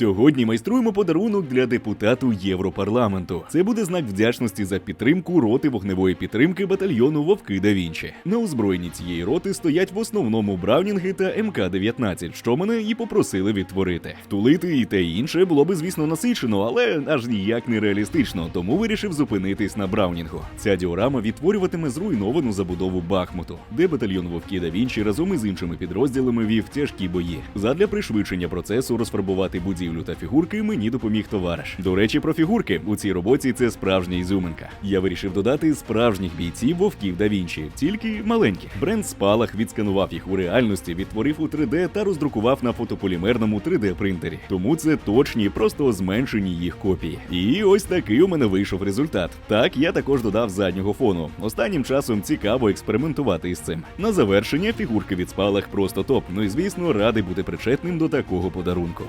Сьогодні майструємо подарунок для депутату Європарламенту. Це буде знак вдячності за підтримку роти вогневої підтримки батальйону Вовки да Вінчі. На озброєнні цієї роти стоять в основному Браунінги та МК-19, що мене і попросили відтворити. Втулити і те і інше було би, звісно, насичено, але аж ніяк не реалістично, тому вирішив зупинитись на Браунінгу. Ця діорама відтворюватиме зруйновану забудову Бахмуту, де батальйон Вовки да Вінчі разом із іншими підрозділами вів тяжкі бої. Задля пришвидшення процесу розфарбувати будівлю та фігурки мені допоміг товариш. До речі, про фігурки у цій роботі це справжня ізюминка. Я вирішив додати справжніх бійців вовків да Вінчі, тільки маленьких. Бренд Спалах відсканував їх у реальності, відтворив у 3D та роздрукував на фотополімерному 3D принтері. Тому це точні, просто зменшені їх копії. І ось такий у мене вийшов результат. Так, я також додав заднього фону. Останнім часом цікаво експериментувати із цим. На завершення фігурки від спалах просто топ. Ну і звісно, радий бути причетним до такого подарунку.